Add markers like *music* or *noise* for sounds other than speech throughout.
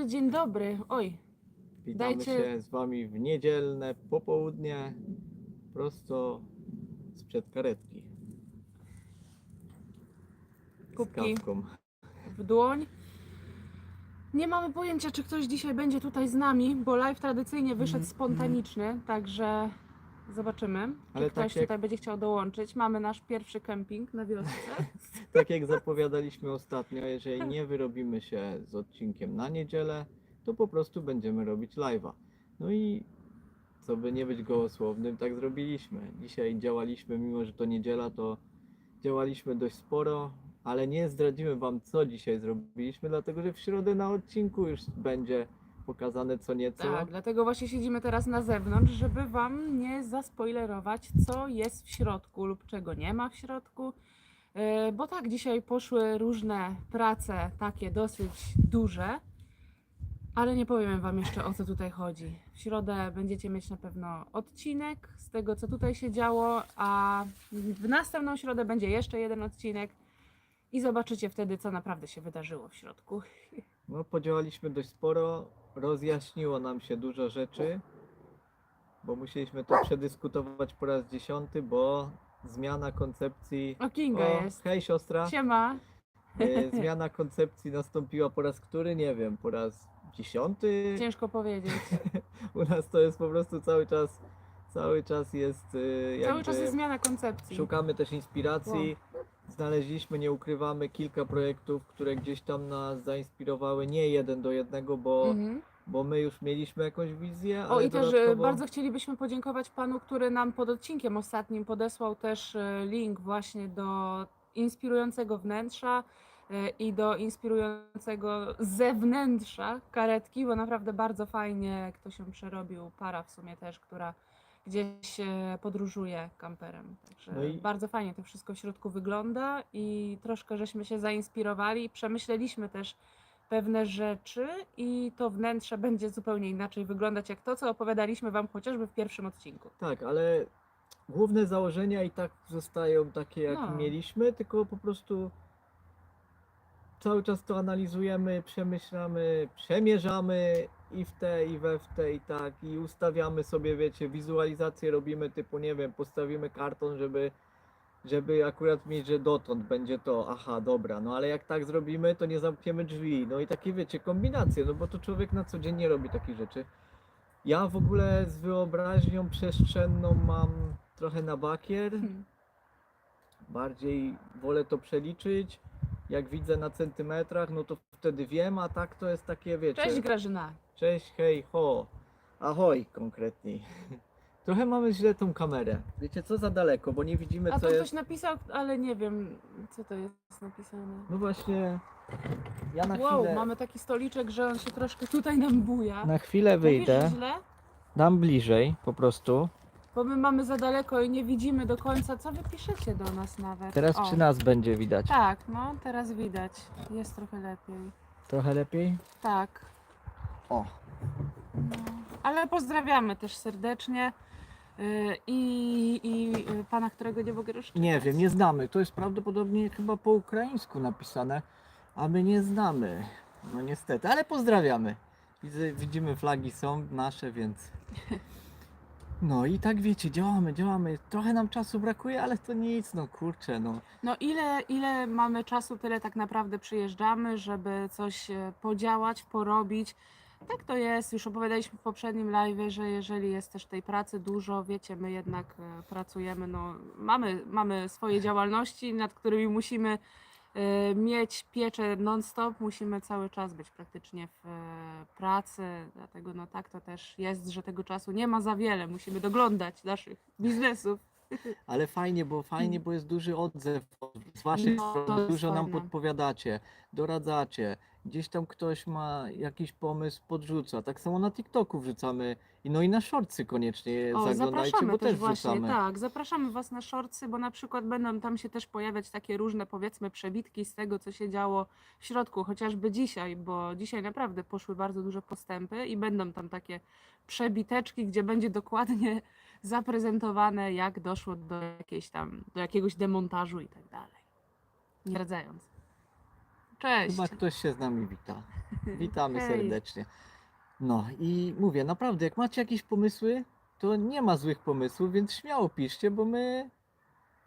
dobry, dzień dobry. Oj, Witamy Dajcie- się z Wami w niedzielne popołudnie, prosto sprzed karetki. Z Kubki. kawką. w dłoń. Nie mamy pojęcia, czy ktoś dzisiaj będzie tutaj z nami, bo live tradycyjnie wyszedł Mhm, spontaniczny, także zobaczymy, czy Ale ktoś tak jak- tutaj będzie chciał dołączyć. Mamy nasz pierwszy kemping na wiosce. *laughs* Tak jak zapowiadaliśmy ostatnio, jeżeli nie wyrobimy się z odcinkiem na niedzielę, to po prostu będziemy robić live'a. No i co by nie być gołosłownym, tak zrobiliśmy. Dzisiaj działaliśmy, mimo że to niedziela, to działaliśmy dość sporo, ale nie zdradzimy Wam, co dzisiaj zrobiliśmy, dlatego że w środę na odcinku już będzie pokazane co nieco. Tak, dlatego właśnie siedzimy teraz na zewnątrz, żeby Wam nie zaspoilerować, co jest w środku lub czego nie ma w środku. Yy, Bo tak, dzisiaj poszły różne prace, takie dosyć duże, ale nie powiem Wam jeszcze o co tutaj chodzi. W środę będziecie mieć na pewno odcinek z tego, co tutaj się działo, a w następną środę będzie jeszcze jeden odcinek i zobaczycie wtedy, co naprawdę się wydarzyło w środku. No, podziałaliśmy dość sporo, rozjaśniło nam się dużo rzeczy, bo musieliśmy to przedyskutować po raz dziesiąty, bo zmiana koncepcji. O, Kinga O, jest. hej siostra. Siema. E, Zmiana koncepcji nastąpiła po raz który? Nie wiem, po raz dziesiąty. Ciężko powiedzieć. *laughs* U nas to jest po prostu cały czas, cały czas jest jakby... Cały czas jest zmiana koncepcji. Szukamy też inspiracji. Znaleźliśmy, nie ukrywamy, kilka projektów, które gdzieś tam nas zainspirowały. Nie jeden do jednego, bo, Mhm. bo my już mieliśmy jakąś wizję. O i też e, dodatkowo... bardzo chcielibyśmy podziękować panu, który nam pod odcinkiem ostatnim podesłał też e, link właśnie do inspirującego wnętrza e, i do inspirującego zewnętrza karetki, bo naprawdę bardzo fajnie ktoś się przerobił, para w sumie też, która gdzieś podróżuje kamperem. Także No i- bardzo fajnie to wszystko w środku wygląda i troszkę żeśmy się zainspirowali i przemyśleliśmy też pewne rzeczy i to wnętrze będzie zupełnie inaczej wyglądać jak to, co opowiadaliśmy Wam chociażby w pierwszym odcinku. Tak, ale główne założenia i tak zostają takie, jak No. mieliśmy, tylko po prostu cały czas to analizujemy, przemyślamy, przemierzamy i w te, i we w te, i tak, i ustawiamy sobie, wiecie, wizualizację robimy typu, nie wiem, postawimy karton, żeby, żeby akurat mieć, że dotąd będzie to, aha, dobra, no ale jak tak zrobimy, to nie zamkniemy drzwi, no i takie, wiecie, kombinacje, no bo to człowiek na co dzień nie robi takich rzeczy. Ja w ogóle z wyobraźnią przestrzenną mam trochę na bakier. Hmm. Bardziej wolę to przeliczyć. Jak widzę na centymetrach, no to wtedy wiem, a tak to jest takie, wiecie. Cześć Grażyna. Cześć, hej, ho. Ahoj konkretniej. *laughs* Trochę mamy źle tą kamerę. Wiecie co za daleko, bo nie widzimy A co to jest. ktoś napisał, ale nie wiem co to jest napisane. No właśnie. Ja na Wow, chwilę. mamy taki stoliczek, że on się troszkę tutaj nam buja. Na chwilę Mówisz wyjdę. źle? Dam bliżej po prostu. Bo my mamy za daleko i nie widzimy do końca, co wy piszecie do nas nawet. Teraz O, przy nas będzie widać. Tak, no teraz widać. Jest trochę lepiej. Trochę lepiej? Tak. O. No, ale pozdrawiamy też serdecznie yy, i, i yy, pana, którego nie mogę rozczytać. Nie wiem, nie znamy. To jest prawdopodobnie chyba po ukraińsku napisane, a my nie znamy. No niestety, ale pozdrawiamy. Widzę, widzimy flagi są nasze, więc. *laughs* No i tak wiecie, działamy, działamy. Trochę nam czasu brakuje, ale to nic, no kurczę, no. No ile, ile mamy czasu, tyle tak naprawdę przyjeżdżamy, żeby coś e, podziałać, porobić. Tak to jest, już opowiadaliśmy w poprzednim live, że jeżeli jest też tej pracy dużo, wiecie, my jednak e, pracujemy, no mamy, mamy swoje działalności, nad którymi musimy e, mieć pieczę non-stop, musimy cały czas być praktycznie w e, pracy, dlatego no tak to też jest, że tego czasu nie ma za wiele, musimy doglądać naszych biznesów. Ale fajnie, bo fajnie, bo jest duży odzew z waszej No, to strony. jest Dużo nam fajne. podpowiadacie, doradzacie. Gdzieś tam ktoś ma jakiś pomysł, podrzuca. Tak samo na TikToku wrzucamy. I no i na shortsy koniecznie O, zaglądajcie, zapraszamy bo też też właśnie, wrzucamy. tak, zapraszamy Was na shortsy, bo na przykład będą tam się też pojawiać takie różne powiedzmy przebitki z tego, co się działo w środku, chociażby dzisiaj, bo dzisiaj naprawdę poszły bardzo duże postępy i będą tam takie przebiteczki, gdzie będzie dokładnie *laughs* zaprezentowane, jak doszło do jakiejś tam, do jakiegoś demontażu i tak dalej. Nie zdradzając. Cześć. Chyba ktoś się z nami wita. *laughs* Witamy Hej. serdecznie. No i mówię, naprawdę, jak macie jakieś pomysły, to nie ma złych pomysłów, więc śmiało piszcie, bo my,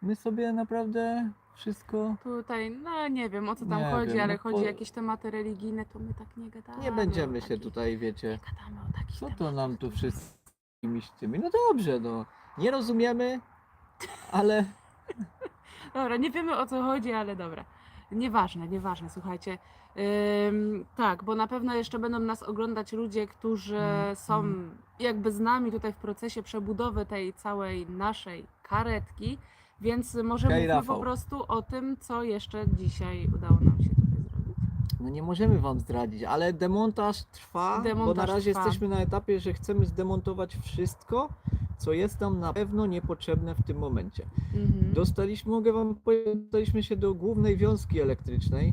my sobie naprawdę wszystko. Tutaj, no nie wiem o co tam Nie chodzi, wiem, ale no chodzi po- o jakieś tematy religijne, to my tak nie gadamy. Nie o będziemy się takich- tutaj, Nie wiecie, gadamy o takich co to tematach nam tu wszystkimi z tymi. No dobrze, no. Nie rozumiemy, *laughs* ale Dobra, nie wiemy o co chodzi, ale dobra. Nieważne, nieważne, słuchajcie. Ym, tak, bo na pewno jeszcze będą nas oglądać ludzie, którzy Mhm. są jakby z nami tutaj w procesie przebudowy tej całej naszej karetki, więc może Hej, mówmy po Rafał. prostu o tym, co jeszcze dzisiaj udało nam się tutaj zrobić. No nie możemy wam zdradzić, ale demontaż trwa, bo na razie trwa. jesteśmy na etapie, że chcemy zdemontować wszystko, co jest nam na pewno niepotrzebne w tym momencie. Mhm. Dostaliśmy, mogę wam powiedzieć, dostaliśmy się do głównej wiązki elektrycznej.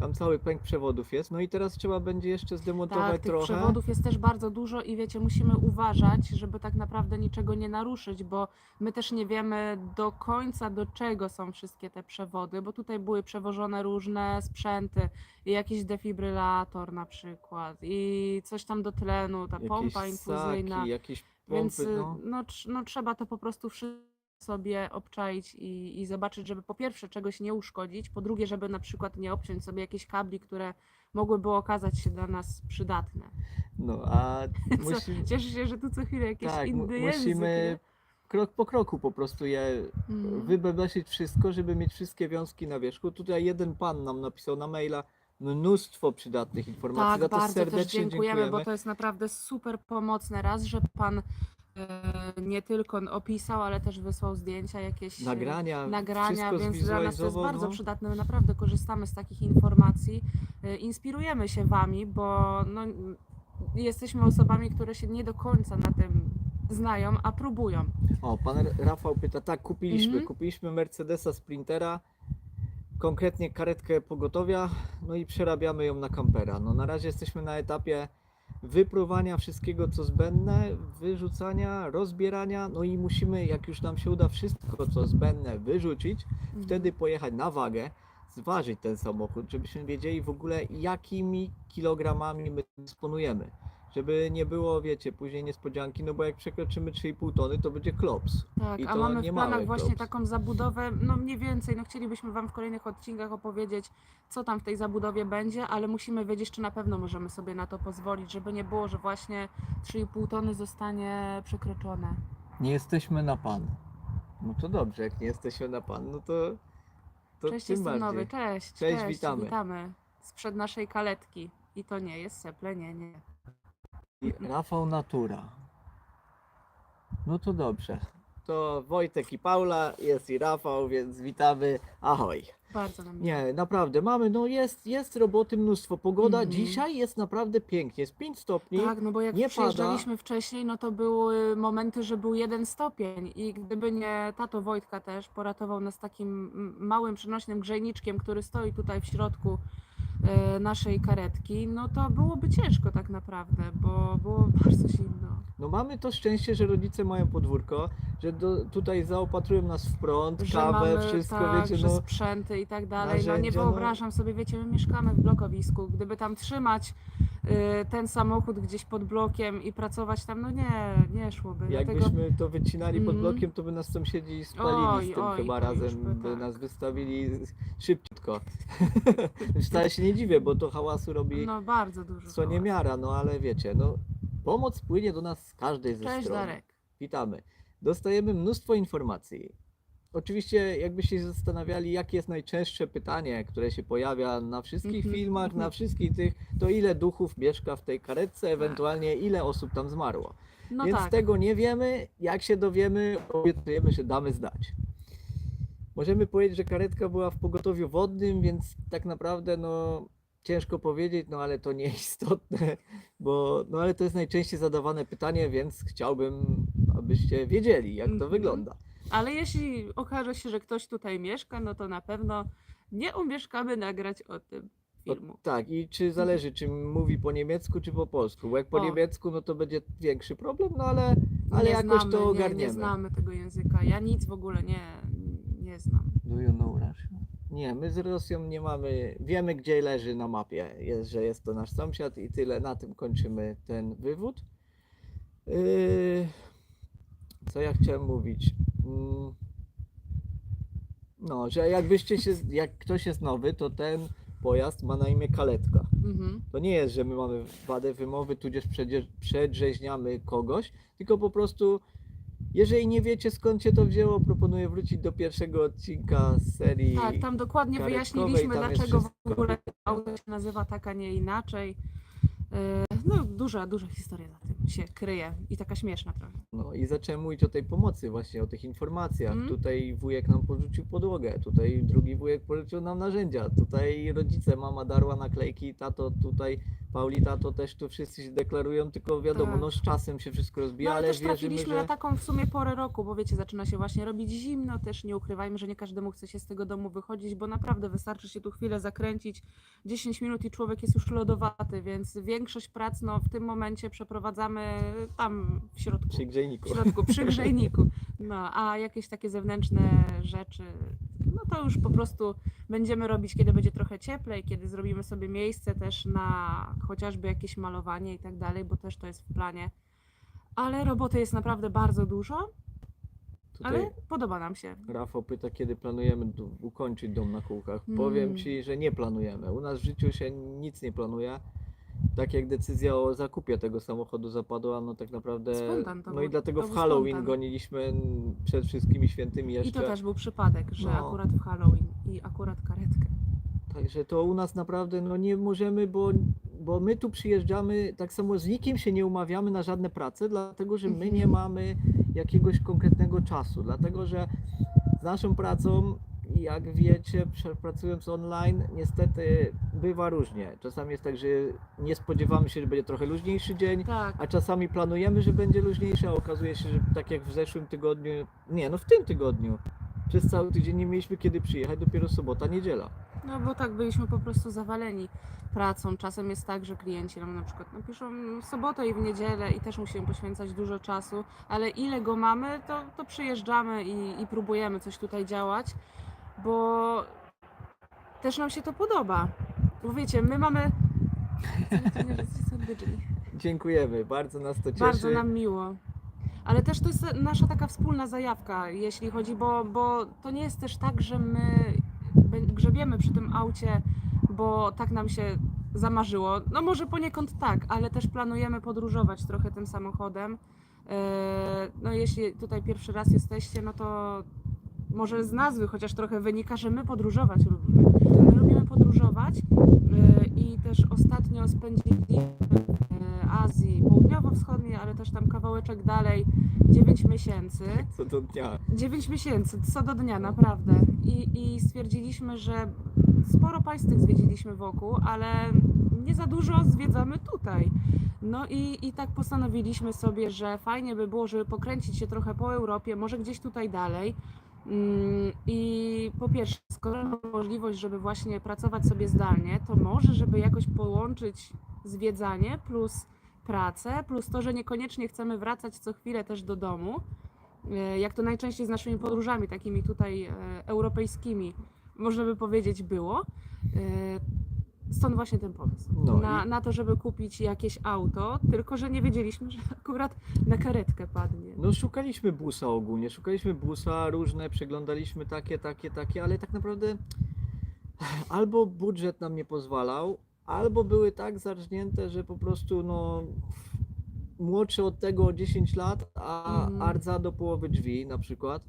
Tam cały pęk przewodów jest. No i teraz trzeba będzie jeszcze zdemontować Tak, tych trochę. przewodów jest też bardzo dużo i wiecie, musimy uważać, żeby tak naprawdę niczego nie naruszyć, bo my też nie wiemy do końca do czego są wszystkie te przewody, bo tutaj były przewożone różne sprzęty, jakiś defibrylator na przykład i coś tam do tlenu, ta jakieś pompa infuzyjna. Saki, jakieś Więc y, no. no, trz- no, trzeba to po prostu wszystko sobie obczaić i, i zobaczyć, żeby po pierwsze czegoś nie uszkodzić, po drugie, żeby na przykład nie obciąć sobie jakichś kabli, które mogłyby okazać się dla nas przydatne. no a *laughs* Co, Cieszę się, że tu co chwilę jakiś tak, mu- inny język. musimy krok po kroku po prostu je? Mhm. wybebesić wszystko, żeby mieć wszystkie wiązki na wierzchu. Tutaj jeden pan nam napisał na maila mnóstwo przydatnych informacji. Tak, Za to bardzo też serdecznie dziękujemy, bo to jest naprawdę super pomocne. Raz, że pan e, nie tylko opisał, ale też wysłał zdjęcia, jakieś e, nagrania, nagrania, wszystko więc dla nas to jest zwizualizował, bardzo no. przydatne. My naprawdę korzystamy z takich informacji, y, inspirujemy się wami, bo no, jesteśmy osobami, które się nie do końca na tym znają, a próbują. O, pan Rafał pyta, tak, kupiliśmy, Mhm. kupiliśmy Mercedesa Sprintera, konkretnie karetkę pogotowia, no i przerabiamy ją na kampera. No na razie jesteśmy na etapie wypruwania wszystkiego, co zbędne, wyrzucania, rozbierania, no i musimy, jak już nam się uda wszystko, co zbędne wyrzucić, wtedy pojechać na wagę, zważyć ten samochód, żebyśmy wiedzieli w ogóle jakimi kilogramami my dysponujemy. Żeby nie było, wiecie, później niespodzianki, no bo jak przekroczymy 3,5 tony, to będzie klops. Tak, I a to mamy nie w planach mały właśnie klops. taką zabudowę, no mniej więcej, no chcielibyśmy Wam w kolejnych odcinkach opowiedzieć, co tam w tej zabudowie będzie, ale musimy wiedzieć, czy na pewno możemy sobie na to pozwolić, żeby nie było, że właśnie 3,5 tony zostanie przekroczone. Nie jesteśmy na pan. No to dobrze, jak nie jesteśmy na pan, no to, to Cześć, tym jestem bardziej. nowy, cześć, Cześć, cześć, witamy. witamy. Sprzed naszej kaletki. I to nie jest seple, nie, nie. I Rafał Natura. No to dobrze. To Wojtek i Paula, jest i Rafał, więc witamy. Ahoj. Bardzo nam miło. Nie, naprawdę mamy, no jest, jest roboty mnóstwo. Pogoda Mhm. dzisiaj jest naprawdę pięknie, jest 5 stopni. Tak, no bo jak nie przyjeżdżaliśmy wcześniej, no to były momenty, że był jeden stopień i gdyby nie tato Wojtka też poratował nas takim mm, małym przenośnym grzejniczkiem, który stoi tutaj w środku naszej karetki, no to byłoby ciężko tak naprawdę, bo było *laughs* bardzo zimno. No mamy to szczęście, że rodzice mają podwórko, że do, tutaj zaopatrują nas w prąt, Że kawę, mamy wszystko, tak, wiecie, że no. sprzęty i tak dalej. No nie no. wyobrażam sobie, wiecie, my mieszkamy w blokowisku. Gdyby tam trzymać y, ten samochód gdzieś pod blokiem i pracować tam, no nie, nie szłoby. Dlatego Jakbyśmy to wycinali pod Mhm. blokiem, to by nas sąsiedzi spalili Oj, z tym oj, chyba razem, by by tak. nas wystawili szybciutko. *laughs* Się nie dziwię, bo to hałasu robi no bardzo dużo. co niemiara, no ale wiecie, no pomoc płynie do nas z każdej ze Cześć stron. Darek. Witamy. Dostajemy mnóstwo informacji. Oczywiście, jakbyście się zastanawiali, jakie jest najczęstsze pytanie, które się pojawia na wszystkich Mhm, filmach, na mhm. wszystkich tych, to ile duchów mieszka w tej karetce, ewentualnie ile osób tam zmarło. No Więc tak. tego nie wiemy. Jak się dowiemy, obiecujemy, że damy znać. Możemy powiedzieć, że karetka była w pogotowiu wodnym, więc tak naprawdę no ciężko powiedzieć, no ale to nieistotne, bo no ale to jest najczęściej zadawane pytanie, więc chciałbym, abyście wiedzieli, jak to Mhm. wygląda. Ale jeśli okaże się, że ktoś tutaj mieszka, no to na pewno nie umieszkamy nagrać o tym No, filmu. tak, i czy zależy, czy mówi po niemiecku, czy po polsku, bo jak po O. niemiecku, no to będzie większy problem, no ale, ale nie jakoś znamy, to nie, ogarniemy. nie znamy tego języka. Ja nic w ogóle nie, nie znam. Do you know Russian? Nie, my z Rosją nie mamy, wiemy gdzie leży na mapie, jest, że jest to nasz sąsiad i tyle, na tym kończymy ten wywód. Yy, co ja chciałem mówić? Mm, No, że jakbyście się, jak ktoś jest nowy, to ten pojazd ma na imię kaletka. Mhm. To nie jest, że my mamy wadę wymowy, tudzież przedrzeźniamy kogoś, tylko po prostu, jeżeli nie wiecie skąd się to wzięło, proponuję wrócić do pierwszego odcinka z serii. Tak, tam dokładnie wyjaśniliśmy, dlaczego w ogóle auto się nazywa tak, a nie inaczej. E, No, duża, duża historia za tym się kryje i taka śmieszna trochę. No i zacząłem mówić o tej pomocy, właśnie o tych informacjach. Mm. Tutaj wujek nam porzucił podłogę, tutaj drugi wujek porzucił nam narzędzia, tutaj rodzice, mama darła naklejki, tato tutaj, Pauli, tato też tu wszyscy się deklarują, tylko wiadomo, Tak. no z czasem się wszystko rozbija, No, ale ale też wierzymy, trafiliśmy że... na taką w sumie porę roku, bo wiecie, zaczyna się właśnie robić zimno, też nie ukrywajmy, że nie każdemu chce się z tego domu wychodzić, bo naprawdę wystarczy się tu chwilę zakręcić, 10 minut i człowiek jest już lodowaty, więc większość prac no, w tym momencie przeprowadzamy tam w środku. W środku, przy grzejniku. No, a jakieś takie zewnętrzne rzeczy, no to już po prostu będziemy robić, kiedy będzie trochę cieplej, kiedy zrobimy sobie miejsce też na chociażby jakieś malowanie i tak dalej, bo też to jest w planie. Ale roboty jest naprawdę bardzo dużo, Tutaj ale podoba nam się. Rafał pyta, kiedy planujemy ukończyć dom na kółkach. Powiem Mm. Ci, że nie planujemy. U nas w życiu się nic nie planuje. Tak jak decyzja o zakupie tego samochodu zapadła, no tak naprawdę. Spontan to no był- i dlatego to w był Halloween spontan. goniliśmy przed wszystkimi świętymi jeszcze. I to też był przypadek, że No. akurat w Halloween i akurat karetkę. Także to u nas naprawdę no nie możemy, bo, bo my tu przyjeżdżamy, tak samo z nikim się nie umawiamy na żadne prace, dlatego że my Mhm. nie mamy jakiegoś konkretnego czasu, dlatego że z naszą pracą, jak wiecie, pracując online, niestety bywa różnie. Czasami jest tak, że nie spodziewamy się, że będzie trochę luźniejszy dzień, Tak, a czasami planujemy, że będzie luźniejszy, a okazuje się, że tak jak w zeszłym tygodniu, nie, no w tym tygodniu, przez cały tydzień nie mieliśmy kiedy przyjechać, dopiero sobota, niedziela. No bo tak byliśmy po prostu zawaleni pracą. Czasem jest tak, że klienci nam na przykład napiszą w sobotę i w niedzielę i też musimy poświęcać dużo czasu, ale ile go mamy, to, to przyjeżdżamy i, i próbujemy coś tutaj działać, bo też nam się to podoba. Bo wiecie, my mamy... *laughs* Dziękujemy, bardzo nas to cieszy. Bardzo nam miło. Ale też to jest nasza taka wspólna zajawka, jeśli chodzi, bo, bo to nie jest też tak, że my grzebiemy przy tym aucie, bo tak nam się zamarzyło. No może poniekąd tak, ale też planujemy podróżować trochę tym samochodem. E, No jeśli tutaj pierwszy raz jesteście, no to może z nazwy chociaż trochę wynika, że my podróżować lubimy. My lubimy podróżować e, i też ostatnio spędziliśmy w Azji Południowo-Wschodniej, ale też tam kawałeczek dalej, 9 miesięcy. Co do dnia. 9 miesięcy, co do dnia, naprawdę. I, I stwierdziliśmy, że sporo państw tych zwiedziliśmy wokół, ale nie za dużo zwiedzamy tutaj. No i, i tak postanowiliśmy sobie, że fajnie by było, żeby pokręcić się trochę po Europie, może gdzieś tutaj dalej. Mm, I po pierwsze, skoro mamy możliwość, żeby właśnie pracować sobie zdalnie, to może, żeby jakoś połączyć zwiedzanie plus pracę, plus to, że niekoniecznie chcemy wracać co chwilę też do domu, e, jak to najczęściej z naszymi podróżami takimi tutaj e, europejskimi, można by powiedzieć, było. Stąd właśnie ten pomysł. No na, i- na to, żeby kupić jakieś auto, tylko że nie wiedzieliśmy, *laughs* że akurat na karetkę padnie. No szukaliśmy busa ogólnie, szukaliśmy busa różne, przeglądaliśmy takie, takie, takie, ale tak naprawdę *sighs* albo budżet nam nie pozwalał, albo były tak zarżnięte, że po prostu no młodszy od tego o 10 lat, a Mhm. ardza do połowy drzwi na przykład.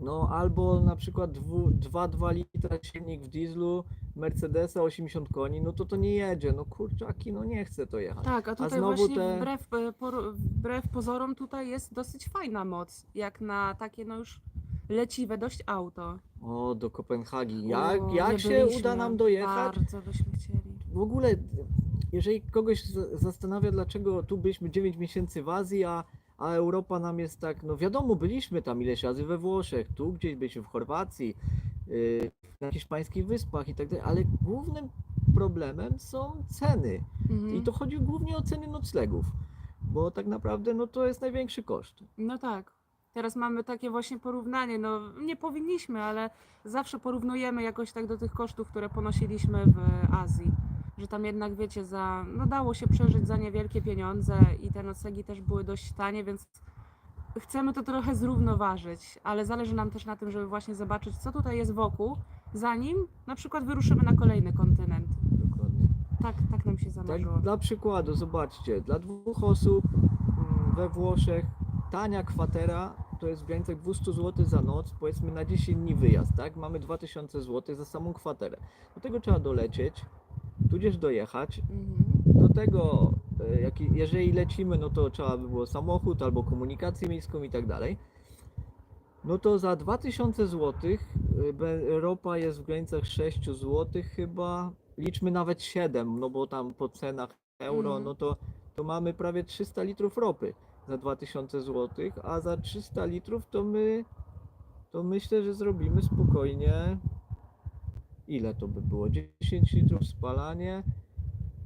No albo na przykład dwu- 2,2 litra silnik w dieslu Mercedesa 80 koni, no to to nie jedzie, no kurczaki, no nie chce to jechać. Tak, a tutaj znowu właśnie te- wbrew, e, wbrew pozorom tutaj jest dosyć fajna moc, jak na takie no już leciwe dość auto. O, do Kopenhagi. Jak, O, jak się uda nam dojechać? Bardzo byśmy chcieli. W ogóle, jeżeli kogoś za- zastanawia, dlaczego tu byliśmy 9 miesięcy w Azji, a, a Europa nam jest tak, no wiadomo, byliśmy tam ileś razy we Włoszech, tu gdzieś byliśmy w Chorwacji, na hiszpańskich wyspach i tak dalej, ale głównym problemem są ceny. Mhm. I to chodzi głównie o ceny noclegów, bo tak naprawdę no to jest największy koszt. No tak. Teraz mamy takie właśnie porównanie, no nie powinniśmy, ale zawsze porównujemy jakoś tak do tych kosztów, które ponosiliśmy w Azji. Że tam jednak, wiecie, za, no dało się przeżyć za niewielkie pieniądze i te noclegi też były dość tanie, więc chcemy to trochę zrównoważyć, ale zależy nam też na tym, żeby właśnie zobaczyć, co tutaj jest wokół, zanim na przykład wyruszymy na kolejny kontynent. Dokładnie. Tak, tak nam się Tak, zamarzyło. dla przykładu, zobaczcie, dla dwóch osób mm, we Włoszech tania kwatera to jest w granicach 200 zł za noc, powiedzmy na 10 dni wyjazd, tak? Mamy 2000 zł za samą kwaterę. Do tego trzeba dolecieć, tudzież dojechać. Mhm. Do tego, jak, jeżeli lecimy, no to trzeba by było samochód albo komunikację miejską i tak dalej. No to za 2000 zł e, ropa jest w granicach 6 zł chyba. Liczmy nawet 7, no bo tam po cenach euro, Mhm. no to, to mamy prawie 300 litrów ropy za 2000 zł, a za 300 litrów to my, to myślę, że zrobimy spokojnie. Ile to by było? 10 litrów spalanie,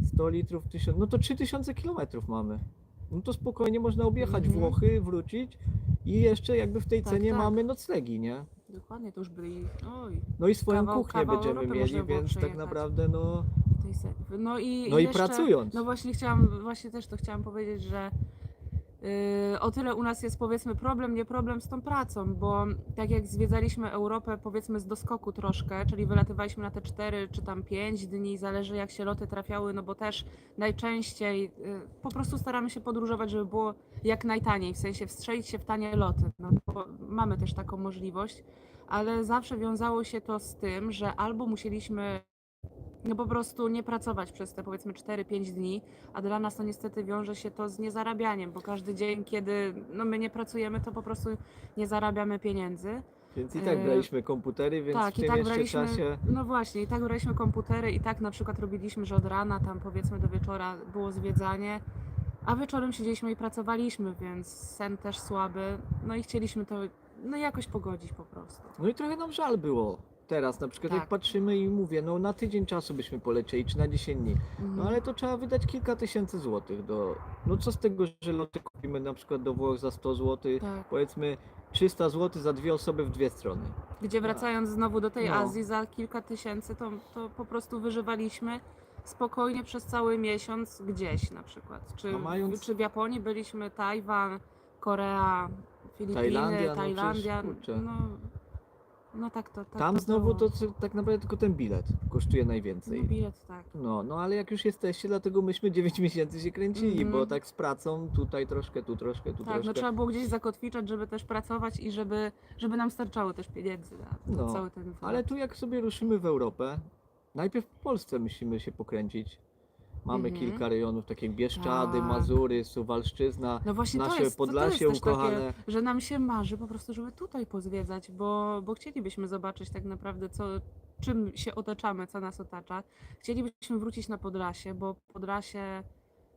100 litrów, 1000, no to 3000 kilometrów mamy. No to spokojnie można objechać Mhm. Włochy, wrócić i jeszcze jakby w tej Tak, cenie tak. mamy noclegi, nie? Dokładnie, to już byli. Oj, No i swoją Kawał- kuchnię kawał będziemy Europy mieli, było więc tak przejechać. naprawdę no, w tej se... No i, no i jeszcze, pracując. No właśnie chciałam, właśnie też to chciałam powiedzieć, że o tyle u nas jest powiedzmy problem, nie problem z tą pracą, bo tak jak zwiedzaliśmy Europę powiedzmy z doskoku troszkę, czyli wylatywaliśmy na te 4 czy tam 5 dni, zależy jak się loty trafiały, no bo też najczęściej yy, po prostu staramy się podróżować, żeby było jak najtaniej, w sensie wstrzelić się w tanie loty, no bo mamy też taką możliwość, ale zawsze wiązało się to z tym, że albo musieliśmy no po prostu nie pracować przez te powiedzmy 4-5 dni, a dla nas to niestety wiąże się to z niezarabianiem, bo każdy dzień, kiedy no my nie pracujemy, to po prostu nie zarabiamy pieniędzy. Więc i tak e, braliśmy komputery, więc tak, w i tym tak jeszcze braliśmy, czasie no właśnie, i tak braliśmy komputery i tak na przykład robiliśmy, że od rana tam powiedzmy do wieczora było zwiedzanie, a wieczorem siedzieliśmy i pracowaliśmy, więc sen też słaby, no i chcieliśmy to no jakoś pogodzić po prostu. No i trochę nam żal było. Teraz na przykład jak Tak. patrzymy i mówię, no na tydzień czasu byśmy polecieli, czy na 10 dni. No Mhm. ale to trzeba wydać kilka tysięcy złotych do... No co z tego, że loty kupimy na przykład do Włoch za 100 zł, Tak. powiedzmy 300 zł za dwie osoby w dwie strony. Gdzie wracając znowu do tej No. Azji za kilka tysięcy, to, to po prostu wyżywaliśmy spokojnie przez cały miesiąc gdzieś na przykład. Czy, A mając- czy w Japonii byliśmy, Tajwan, Korea, Filipiny, Tajlandia, Tajlandia. no przecież, kurczę. no, no tak to tak Tam to znowu było. to tak naprawdę tylko ten bilet kosztuje No najwięcej. bilet tak. No, no ale jak już jesteście, dlatego myśmy 9 miesięcy się kręcili, Mhm. bo tak z pracą tutaj troszkę, tu troszkę, tu Tak, troszkę. no trzeba było gdzieś zakotwiczać, żeby też pracować i żeby, żeby nam starczało też pieniędzy na na No, cały ten. Ale tu jak sobie ruszymy w Europę, najpierw w Polsce musimy się pokręcić. Mamy Mhm. kilka rejonów, takie Bieszczady, Tak. Mazury, Suwalszczyzna, No właśnie to nasze jest, to, to Podlasie jest też ukochane. takie, że nam się marzy po prostu, żeby tutaj pozwiedzać, bo, bo chcielibyśmy zobaczyć tak naprawdę, co, czym się otaczamy, co nas otacza. Chcielibyśmy wrócić na Podlasie, bo Podlasie,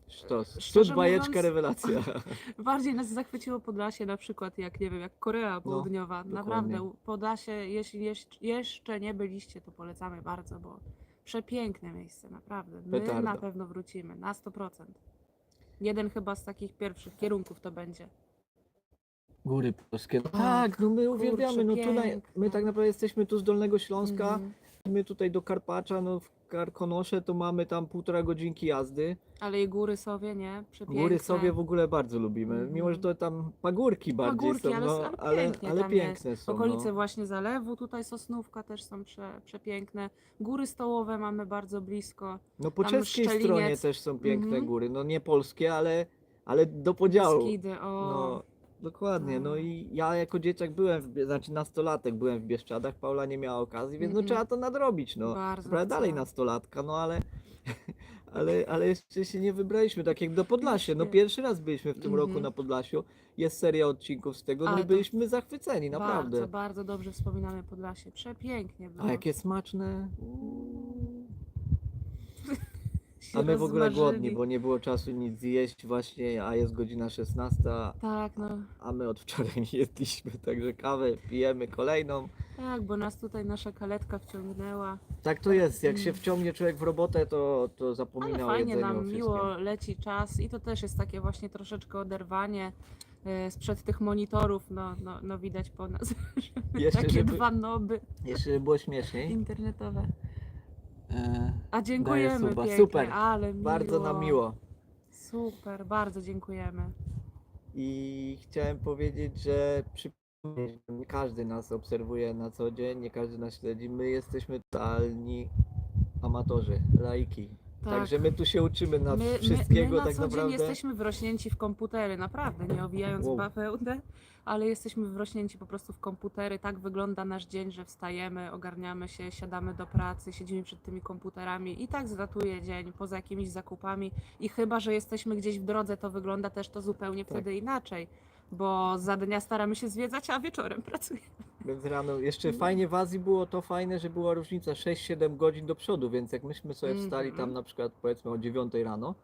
Sztos. Szczerze Sztuc, bajeczka, mówiąc- rewelacja. *laughs* bardziej nas zachwyciło Podlasie na przykład jak, nie wiem, jak Korea Południowa. Naprawdę, No. Podlasie, jeśli jeszcze nie byliście, to polecamy bardzo, bo przepiękne miejsce, naprawdę. My Petarda. na pewno wrócimy, na 100%. Jeden chyba z takich pierwszych kierunków to będzie. Góry polskie. No tak, no my uwielbiamy. No tu my tak naprawdę jesteśmy tu z Dolnego Śląska. Mhm. My tutaj do Karpacza, no w Karkonosze to mamy tam półtora godzinki jazdy. Ale i góry sobie, nie? Przepiękne. Góry sobie w ogóle bardzo lubimy. Mhm. Mimo, że to tam pagórki bardziej Pagórki, są, ale- no, ale pięknie ale piękne są. Okolice no. właśnie zalewu, tutaj Sosnówka też są prze, przepiękne. Góry stołowe mamy bardzo blisko. No po Tam czeskiej Szczeliniec. stronie też są piękne Mhm. góry. No nie polskie, ale, ale do podziału. Skidy, o. No, dokładnie. No No. i ja jako dzieciak byłem, w, Bie- znaczy nastolatek byłem w Bieszczadach, Paula nie miała okazji, więc no Mhm. trzeba to nadrobić. No. Bardzo Prawda, dalej nastolatka, no ale, *laughs* ale, ale jeszcze się nie wybraliśmy, tak jak do Podlasie. No pierwszy raz byliśmy w tym roku Mhm. na Podlasiu. Jest seria odcinków z tego, no Ale i to byliśmy zachwyceni, naprawdę. Bardzo, bardzo dobrze wspominamy Podlasie. Przepięknie było. A jakie smaczne. Się A my w ogóle rozmarzyli. głodni, bo nie było czasu nic zjeść właśnie, a jest godzina 16, Tak, no. a my od wczoraj nie *laughs* jedliśmy, także kawę pijemy kolejną. Tak, bo nas tutaj nasza kaletka wciągnęła. Tak to jest, jak się Mm. wciągnie człowiek w robotę, to, to Ale zapomina o fajnie jedzeniu. o nam wszystkim. miło leci czas i to też jest takie właśnie troszeczkę oderwanie e, sprzed tych monitorów, no, no, no widać po nas, *laughs* Jeszcze, takie żeby- dwa noby Jeszcze żeby było śmieszniej. internetowe. E, A dziękujemy suba. pięknie, Super. ale miło. bardzo nam miło. Super, bardzo dziękujemy. I chciałem powiedzieć, że przypomnieć, że nie każdy nas obserwuje na co dzień, nie każdy nas śledzi. My jesteśmy totalni amatorzy, laiki. Tak. Także my tu się uczymy na my, wszystkiego my, my na tak co naprawdę. dzień jesteśmy wrośnięci w komputery, naprawdę, nie owijając Wow. bawełnę, ale jesteśmy wrośnięci po prostu w komputery. Tak wygląda nasz dzień, że wstajemy, ogarniamy się, siadamy do pracy, siedzimy przed tymi komputerami i tak zlatuje dzień poza jakimiś zakupami. I chyba, że jesteśmy gdzieś w drodze, to wygląda też to zupełnie Tak. wtedy inaczej. Bo za dnia staramy się zwiedzać, a wieczorem *laughs* pracujemy. Więc rano, jeszcze Mm. fajnie w Azji było to fajne, że była różnica 6-7 godzin do przodu, więc jak myśmy sobie wstali tam na przykład powiedzmy o 9 rano,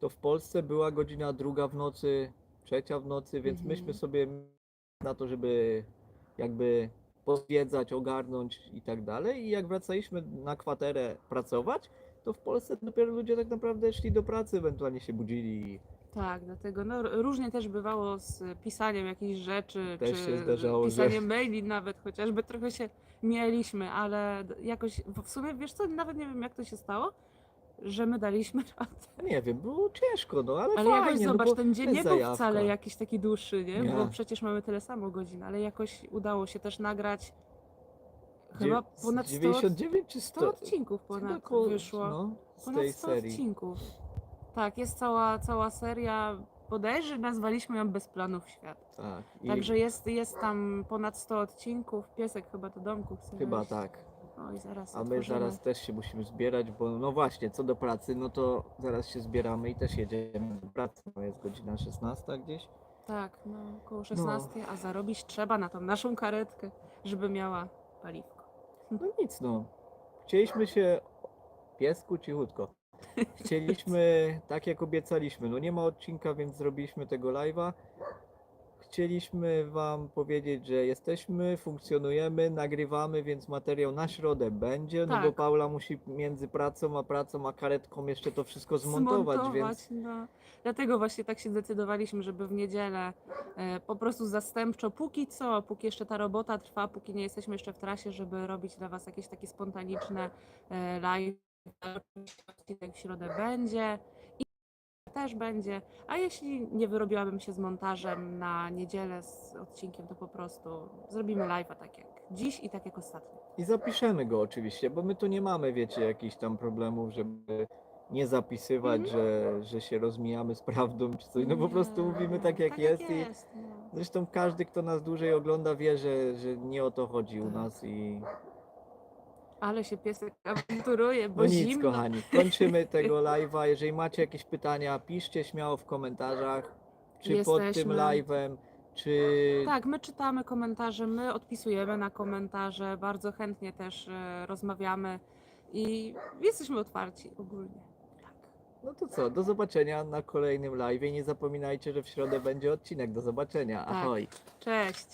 to w Polsce była godzina druga w nocy, trzecia w nocy, więc Mhm. myśmy sobie na to, żeby jakby pozwiedzać, ogarnąć i tak dalej. I jak wracaliśmy na kwaterę pracować, to w Polsce dopiero ludzie tak naprawdę szli do pracy, ewentualnie się budzili. Tak, dlatego no, różnie też bywało z pisaniem jakichś rzeczy, Też czy się zdarzało, że- pisaniem maili nawet, chociażby trochę się mieliśmy, ale jakoś w sumie, wiesz co, nawet nie wiem jak to się stało, że my daliśmy *laughs* radę. Nie wiem, było ciężko, no ale, Ale fajnie. jakoś no zobacz, bo ten dzień nie był zajawka. wcale jakiś taki dłuższy, nie? Nie. Bo przecież mamy tyle samo godzin, ale jakoś udało się też nagrać chyba ponad 100, 99 czy 100 100? odcinków ponad Chyba koło- wyszło. No, z Ponad tej 100 serii. odcinków. Tak, jest cała, cała seria, bodajże nazwaliśmy ją Bez planów świat. Tak. I Także jest, jest tam ponad 100 odcinków. Piesek chyba do domku chce chyba wejść. tak. Oj, zaraz A my otworzymy. zaraz też się musimy zbierać, bo no właśnie, co do pracy, no to zaraz się zbieramy i też jedziemy do pracy. No jest godzina 16 gdzieś. Tak, no około 16, a zarobić trzeba na tą naszą karetkę, żeby miała paliwko. No nic no. Chcieliśmy się. Piesku cichutko. *laughs* Chcieliśmy, tak jak obiecaliśmy, no nie ma odcinka, więc zrobiliśmy tego live'a. Chcieliśmy Wam powiedzieć, że jesteśmy, funkcjonujemy, nagrywamy, więc materiał na środę będzie, no bo Tak. Paula musi między pracą a pracą, a karetką jeszcze to wszystko zmontować, więc no. Dlatego właśnie tak się zdecydowaliśmy, żeby w niedzielę e, po prostu zastępczo, póki co, póki jeszcze ta robota trwa, póki nie jesteśmy jeszcze w trasie, żeby robić dla Was jakieś takie spontaniczne e, live. W środę będzie i też będzie. A jeśli nie wyrobiłabym się z montażem na niedzielę z odcinkiem, to po prostu zrobimy live'a tak jak dziś i tak jak ostatnio. I zapiszemy go oczywiście, bo my tu nie mamy, wiecie, jakichś tam problemów, żeby nie zapisywać, Mhm. że, że się rozmijamy z prawdą czy coś. No po prostu mówimy tak jak jest i jest no. zresztą każdy, kto nas dłużej ogląda wie, że, że nie o to chodzi u Tak. nas i Ale się piesek awanturuje, bo no nic zimno. kochani, kończymy *laughs* tego live'a. Jeżeli macie jakieś pytania, piszcie śmiało w komentarzach, czy pod tym Jesteśmy. live'em, czy Tak, my czytamy komentarze, my odpisujemy na komentarze, bardzo chętnie też e, rozmawiamy i jesteśmy otwarci ogólnie. Tak. no to co, do zobaczenia na kolejnym live'ie. Nie zapominajcie, że w środę będzie odcinek. Do zobaczenia. Tak. Ahoj. Cześć.